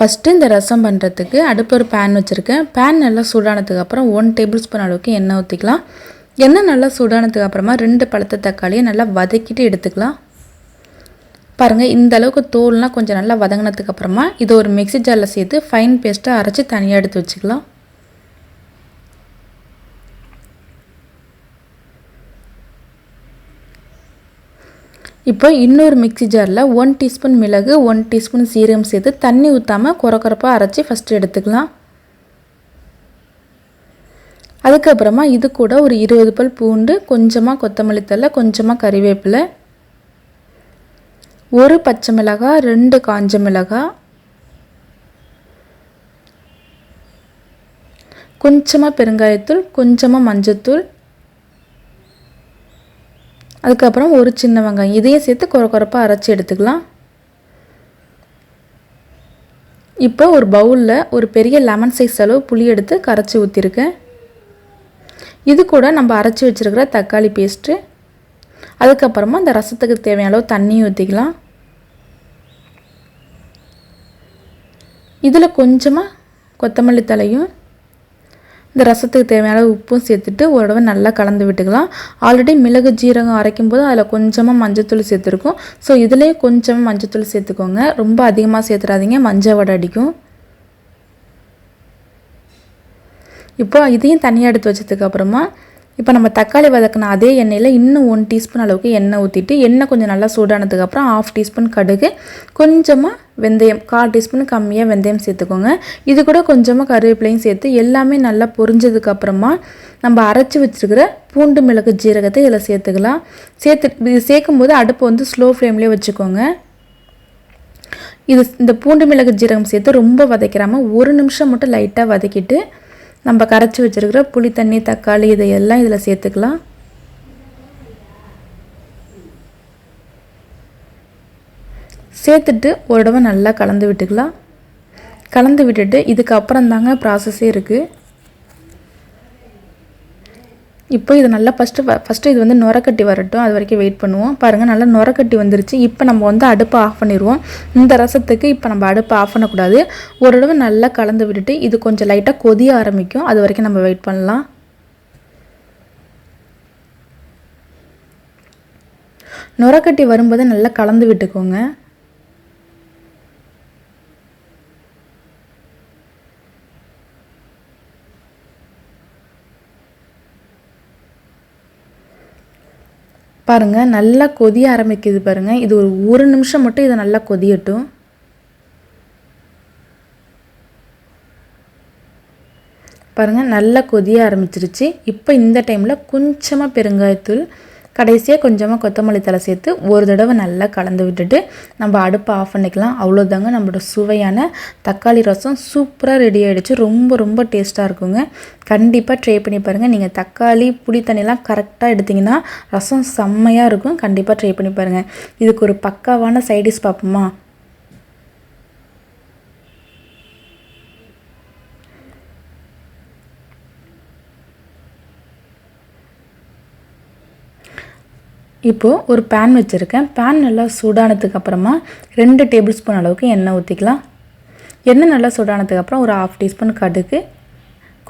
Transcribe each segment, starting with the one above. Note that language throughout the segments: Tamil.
ஃபஸ்ட்டு இந்த ரசம் பண்ணுறதுக்கு அடுப்பு ஒரு பேன் வச்சுருக்கேன். பேன் நல்லா சூடானதுக்கு அப்புறம் ஒன் டேபிள் ஸ்பூன் அளவுக்கு எண்ணெய் ஊற்றிக்கலாம் எண்ணெய் நல்லா சூடானதுக்கு அப்புறமா ரெண்டு பழுத்த தக்காளியை நல்லா வதக்கிட்டு எடுத்துக்கலாம். பாருங்கள் இந்த அளவுக்கு தோல்லாம் கொஞ்சம் நல்லா வதங்கினதுக்கு அப்புறமா இதை ஒரு மிக்ஸி ஜாரில் சேர்த்து ஃபைன் பேஸ்ட்டாக அரைச்சி தனியாக எடுத்து வச்சுக்கலாம். இப்போ இன்னொரு மிக்ஸி ஜாரில் ஒன் டீஸ்பூன் மிளகு ஒன் டீஸ்பூன் சீரகம் சேர்த்து தண்ணி ஊற்றாமல் குறக்குறப்பாக அரைச்சி ஃபஸ்ட்டு எடுத்துக்கலாம். அதுக்கப்புறமா இது கூட ஒரு இருபது பல் பூண்டு கொஞ்சமாக கொத்தமல்லி தழை கொஞ்சமாக கறிவேப்பிலை ஒரு பச்சை மிளகாய் ரெண்டு காஞ்ச மிளகாய் கொஞ்சமாக பெருங்காயத்தூள் கொஞ்சமாக மஞ்சத்தூள் அதுக்கப்புறம் ஒரு சின்ன வெங்காயம். இதையும் சேர்த்து குறை குறைப்பாக அரைச்சி எடுத்துக்கலாம். இப்போ ஒரு பவுலில் ஒரு பெரிய லெமன் சைஸ் அளவு புளி எடுத்து கரைச்சி ஊற்றிருக்கேன் இது கூட நம்ம அரைச்சி வச்சுருக்கிற தக்காளி பேஸ்ட்டு. அதுக்கப்புறமா அந்த ரசத்துக்கு தேவையான அளவு தண்ணியும் ஊற்றிக்கலாம் இதில் கொஞ்சமாக கொத்தமல்லி தலையும் இந்த ரசத்துக்கு தேவையான உப்பும் சேர்த்துட்டு ஒரு தடவை நல்லா கலந்து விட்டுக்கலாம். ஆல்ரெடி மிளகு ஜீரகம் அரைக்கும் போது அதில் கொஞ்சமாக மஞ்சத்தூள் சேர்த்துருக்கோம். ஸோ இதுலேயும் கொஞ்சமாக மஞ்சத்தூள் சேர்த்துக்கோங்க. ரொம்ப அதிகமாக சேர்த்துறாதீங்க. மஞ்சள் வடை அடிக்கும். இப்போ இதையும் தனியாக எடுத்து வச்சதுக்கப்புறமா இப்போ நம்ம தக்காளி வதக்கின அதே எண்ணெயில் இன்னும் ஒன் டீஸ்பூன் அளவுக்கு எண்ணெய் ஊற்றிட்டு எண்ணெய் கொஞ்சம் நல்லா சூடானதுக்கப்புறம் ஆஃப் டீஸ்பூன் கடுகு கொஞ்சமாக வெந்தயம் கால் டீஸ்பூன் கம்மியாக வெந்தயம் சேர்த்துக்கோங்க. இது கூட கொஞ்சமாக கருவேப்பிலையும் சேர்த்து எல்லாமே நல்லா பொரிஞ்சதுக்கப்புறமா நம்ம அரைச்சி வச்சுருக்கிற பூண்டு மிளகு ஜீரகத்தை இதில் சேர்த்துக்கலாம். சேர்த்து இது சேர்க்கும் போது அடுப்பு வந்து ஸ்லோ ஃப்ளேம்லேயே வச்சுக்கோங்க. இது இந்த பூண்டு மிளகு ஜீரகம் சேர்த்து ரொம்ப வதக்கிறாமல் ஒரு நிமிஷம் மட்டும் லைட்டாக வதக்கிட்டு நம்ம கரைச்சி வச்சுருக்கிற புளி தண்ணி தக்காளி இதையெல்லாம் இதில் சேர்த்துக்கலாம். சேர்த்துட்டு ஒரு தடவை நல்லா கலந்து விட்டுக்கலாம். கலந்து விட்டுட்டு இதுக்கப்புறம் தாங்க ப்ராசஸே இருக்குது இப்போ இது நல்லா ஃபஸ்ட்டு ஃபஸ்ட்டு இது வந்து நுரக்கட்டி வரட்டும். அது வரைக்கும் வெயிட் பண்ணுவோம். பாருங்கள் நல்லா நுரக்கட்டி வந்துருச்சு. இப்போ நம்ம வந்து அடுப்பை ஆஃப் பண்ணிடுவோம் இந்த ரசத்துக்கு இப்போ நம்ம அடுப்பை ஆஃப் பண்ணக்கூடாது. ஓரளவு நல்லா கலந்து விட்டுட்டு இது கொஞ்சம் லைட்டாக கொதிய ஆரம்பிக்கும். அது வரைக்கும் நம்ம வெயிட் பண்ணலாம். நுரக்கட்டி வரும்போது நல்லா கலந்து விட்டுக்கோங்க. பாருங்கள் நல்லா கொதிய ஆரம்பிக்குது பாருங்கள் இது ஒரு ஒரு நிமிஷம் மட்டும் இதை நல்லா கொதியட்டும். பாருங்கள் நல்லா கொதிய ஆரம்பிச்சிருச்சு. இப்போ இந்த டைமில் கொஞ்சமாக பெருங்காயத்தூள் கடைசியாக கொஞ்சமாக கொத்தமல்லி தலை சேர்த்து ஒரு தடவை நல்லா கலந்து விட்டுட்டு நம்ம அடுப்பை ஆஃப் பண்ணிக்கலாம். அவ்வளோதாங்க நம்மளோட சுவையான தக்காளி ரசம். சூப்பராக ரெடி ஆகிடுச்சு ரொம்ப ரொம்ப டேஸ்ட்டாக இருக்குங்க. கண்டிப்பாக ட்ரை பண்ணி பாருங்கள் நீங்கள் தக்காளி புளி தண்ணிலாம் கரெக்டாக எடுத்திங்கன்னா ரசம் செம்மையாக இருக்கும். கண்டிப்பாக ட்ரை பண்ணி பாருங்கள் இதுக்கு ஒரு பக்காவான சைடிஷ் பார்ப்போமா? இப்போது ஒரு பேன் வச்சுருக்கேன். பேன் நல்லா சூடானதுக்கு அப்புறமா ரெண்டு டேபிள் ஸ்பூன் அளவுக்கு எண்ணெய் ஊற்றிக்கலாம் எண்ணெய் நல்லா சூடானதுக்கு அப்புறம் ஒரு ஆஃப் டீஸ்பூன் கடுகு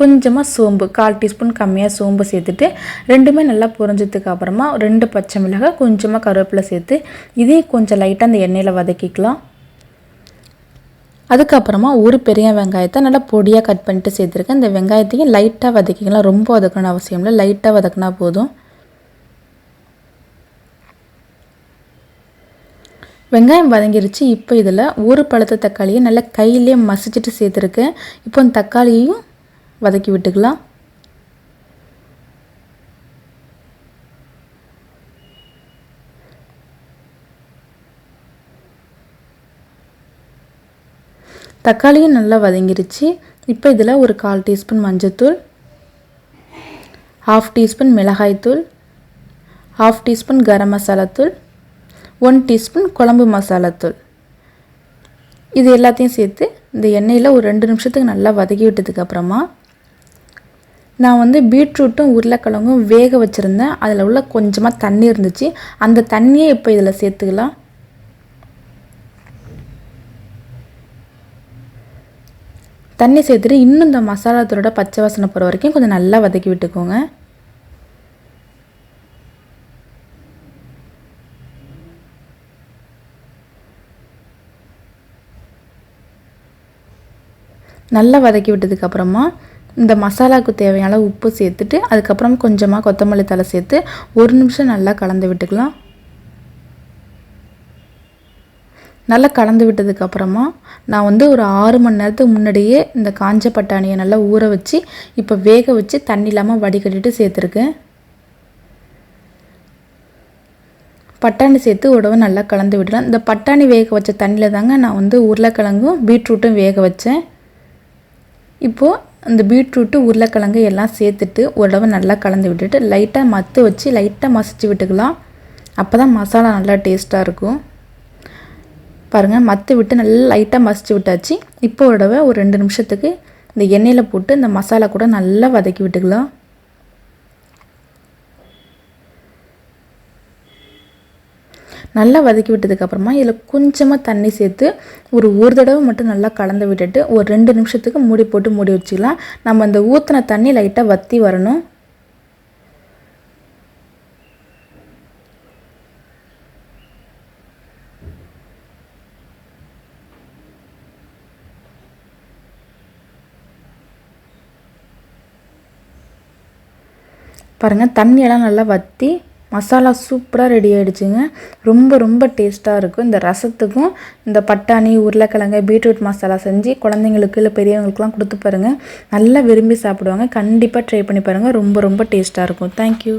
கொஞ்சமாக சோம்பு கால் டீஸ்பூன் கம்மியாக சோம்பு சேர்த்துட்டு ரெண்டுமே நல்லா புரிஞ்சதுக்கு அப்புறமா ரெண்டு பச்சை மிளகாய் கொஞ்சமாக கருவேப்பிலை சேர்த்து இதையும் கொஞ்சம் லைட்டாக அந்த எண்ணெயில் வதக்கிக்கலாம். அதுக்கப்புறமா ஒரு பெரிய வெங்காயத்தை நல்லா பொடியாக கட் பண்ணிட்டு சேர்த்துருக்கேன். இந்த வெங்காயத்தையும் லைட்டாக வதக்கிக்கலாம். ரொம்ப வதக்கணும் அவசியம் இல்லை. லைட்டாக வதக்கினா போதும். வெங்காயம் வதங்கிருச்சு. இப்போ இதில் ஒரு பழுத்த தக்காளியை நல்லா கையிலே மசிச்சுட்டு சேர்த்துருக்கேன் இப்போ அந்த தக்காளியையும் வதக்கி விட்டுக்கலாம். தக்காளியும் நல்லா வதங்கிருச்சு. இப்போ இதில் ஒரு கால் டீஸ்பூன் மஞ்சத்தூள் ஹாஃப் டீஸ்பூன் மிளகாய்த்தூள் ஹாஃப் டீஸ்பூன் கரம் மசாலாத்தூள் ஒன் டீஸ்பூன் குழம்பு மசாலாத்தூள் இது எல்லாத்தையும் சேர்த்து இந்த எண்ணெயில் ஒரு ரெண்டு நிமிஷத்துக்கு நல்லா வதக்கி விட்டதுக்கப்புறமா நான் வந்து பீட்ரூட்டும் உருளைக்கிழங்கும் வேக வச்சுருந்தேன். அதில் உள்ள கொஞ்சமாக தண்ணி இருந்துச்சு. அந்த தண்ணியை இப்போ இதில் சேர்த்துக்கலாம். தண்ணி சேர்த்துட்டு இன்னும் இந்த மசாலாத்தூளோட பச்சை வாசனை போகிற வரைக்கும் கொஞ்சம் நல்லா வதக்கி விட்டுக்கோங்க. நல்லா வதக்கி விட்டதுக்கப்புறமா இந்த மசாலாவுக்கு தேவையான உப்பு சேர்த்துட்டு அதுக்கப்புறம் கொஞ்சமாக கொத்தமல்லி தலை சேர்த்து ஒரு நிமிஷம் நல்லா கலந்து விட்டுக்கலாம். நல்லா கலந்து விட்டதுக்கப்புறமா நான் வந்து ஒரு ஆறு மணி நேரத்துக்கு முன்னாடியே இந்த காஞ்ச பட்டாணியை நல்லா ஊற வச்சு இப்போ வேக வச்சு தண்ணி இல்லாமல் வடிகட்டிட்டு சேர்த்துருக்கேன். பட்டாணி சேர்த்து உடவை நல்லா கலந்து விடலாம் இந்த பட்டாணி வேக வச்ச தண்ணியில் தாங்க நான் வந்து உருளைக்கிழங்கும் பீட்ரூட்டும் வேக வச்சேன். இப்போது அந்த பீட்ரூட்டு உருளைக்கிழங்கு எல்லாம் சேர்த்துட்டு ஓரளவு நல்லா கலந்து விட்டுட்டு லைட்டாக மத்து வச்சு லைட்டாக மசிச்சு விட்டுக்கலாம். அப்போ தான் மசாலா நல்லா டேஸ்ட்டாக இருக்கும். பாருங்கள் மத்து விட்டு நல்லா லைட்டாக மசிச்சு விட்டாச்சு. இப்போ தடவை ஒரு ரெண்டு நிமிஷத்துக்கு இந்த எண்ணெயில் போட்டு இந்த மசாலா கூட நல்லா வதக்கி விட்டுக்கலாம். நல்லா வதக்கி விட்டதுக்கப்புறமா இதில் கொஞ்சமாக தண்ணி சேர்த்து ஒரு ஒரு தடவை மட்டும் நல்லா கலந்து விட்டுட்டு ஒரு ரெண்டு நிமிஷத்துக்கு மூடி போட்டு மூடி வச்சுக்கலாம். நம்ம அந்த ஊற்றின தண்ணி லைட்டாக வற்றி வரணும். பாருங்கள் தண்ணியெல்லாம் நல்லா வற்றி மசாலா சூப்பராக ரெடி ஆகிடுச்சுங்க ரொம்ப ரொம்ப டேஸ்ட்டாக இருக்கும். இந்த ரசத்துக்கும் இந்த பட்டாணி உருளைக்கிழங்கு பீட்ரூட் மசாலா செஞ்சு குழந்தைங்களுக்கு இல்லை பெரியவங்களுக்குலாம் கொடுத்து பாருங்கள் நல்லா விரும்பி சாப்பிடுவாங்க. கண்டிப்பாக ட்ரை பண்ணி பாருங்கள் ரொம்ப ரொம்ப டேஸ்ட்டாக இருக்கும். தேங்க்யூ